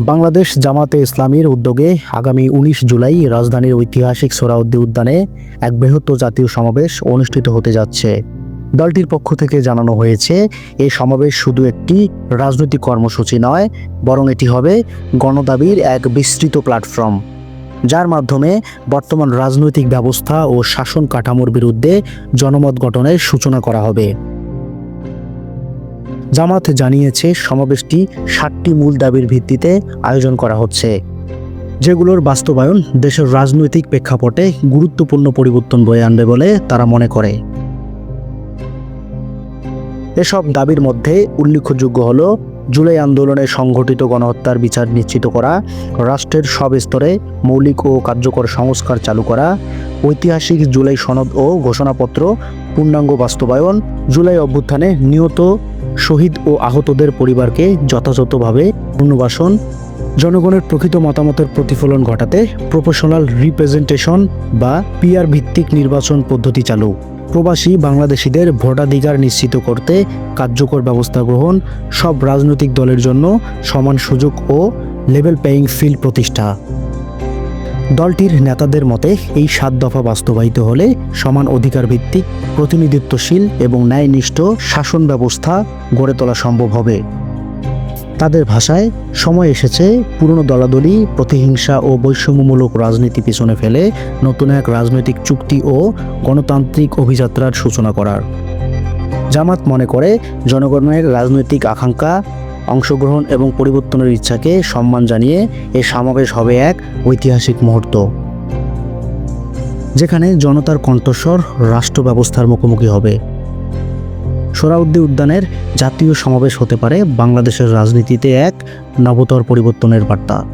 বাংলাদেশ জামাতে ইসলামীর উদ্যোগে আগামী উনিশ জুলাই রাজধানীর ঐতিহাসিক সোহরাওয়ার্দী উদ্যানে এক বৃহত্তর জাতীয় সমাবেশ অনুষ্ঠিত হতে যাচ্ছে। দলটির পক্ষ থেকে জানানো হয়েছে, এই সমাবেশ শুধু একটি রাজনৈতিক কর্মসূচি নয়, বরং এটি হবে গণদাবির এক বিস্তৃত প্ল্যাটফর্ম, যার মাধ্যমে বর্তমান রাজনৈতিক ব্যবস্থা ও শাসন কাঠামোর বিরুদ্ধে জনমত গঠনের সূচনা করা হবে। জামাত জানিয়েছে সমাবেশটি সাতটি মূল দাবির ভিত্তিতে আয়োজন করা হচ্ছে, যেগুলোর বাস্তবায়ন দেশের রাজনৈতিক প্রেক্ষাপটে গুরুত্বপূর্ণ পরিবর্তন বয়ে আনবে বলে তারা মনে করে। এসব দাবির মধ্যে উল্লেখযোগ্য হল, জুলাই আন্দোলনে সংঘটিত গণহত্যার বিচার নিশ্চিত করা, রাষ্ট্রের সব স্তরে মৌলিক ও কার্যকর সংস্কার চালু করা, ঐতিহাসিক জুলাই সনদ ও ঘোষণাপত্র, পূর্ণাঙ্গ বাস্তবায়ন, জুলাই অভ্যুত্থানে নিহত শহীদ ও আহতদের পরিবারকে যথাযথভাবে পুনর্বাসন, জনগণের প্রকৃত মতামতের প্রতিফলন ঘটাতে প্রফেশনাল রিপ্রেজেন্টেশন বা পিআর ভিত্তিক নির্বাচন পদ্ধতি চালু। প্রবাসী বাংলাদেশিদের ভোটাধিকার নিশ্চিত করতে কার্যকর ব্যবস্থা গ্রহণ, সব রাজনৈতিক দলের জন্য সমান সুযোগ ও লেভেল পেইং ফিল্ড প্রতিষ্ঠা। দলটির নেতাদের মতে, এই সাত দফা বাস্তবায়িত হলে সমান অধিকার ভিত্তিক প্রতিনিধিত্বশীল এবং ন্যায়নিষ্ঠ শাসন ব্যবস্থা গড়ে তোলা সম্ভব হবে। তাদের ভাষায়, সময় এসেছে পুরনো দলাদলি, প্রতিহিংসা ও বৈষম্যমূলক রাজনীতি পিছনে ফেলে নতুন এক রাজনৈতিক চুক্তি ও গণতান্ত্রিক অভিযাত্রার সূচনা করার। জামাত মনে করে, জনগণের রাজনৈতিক আকাঙ্ক্ষা অংশগ্রহণ এবং পরিবর্তনের ইচ্ছাকে সম্মান জানিয়ে এ সমাবেশ হবে এক ঐতিহাসিক মুহূর্ত। যেখানে জনতার কণ্ঠস্বর রাষ্ট্র ব্যবস্থার মুখোমুখি হবে। সোরাউদ্দি উদ্যানের জাতীয় সমাবেশ হতে পারে বাংলাদেশের রাজনীতিতে এক নবতর পরিবর্তনের বার্তা।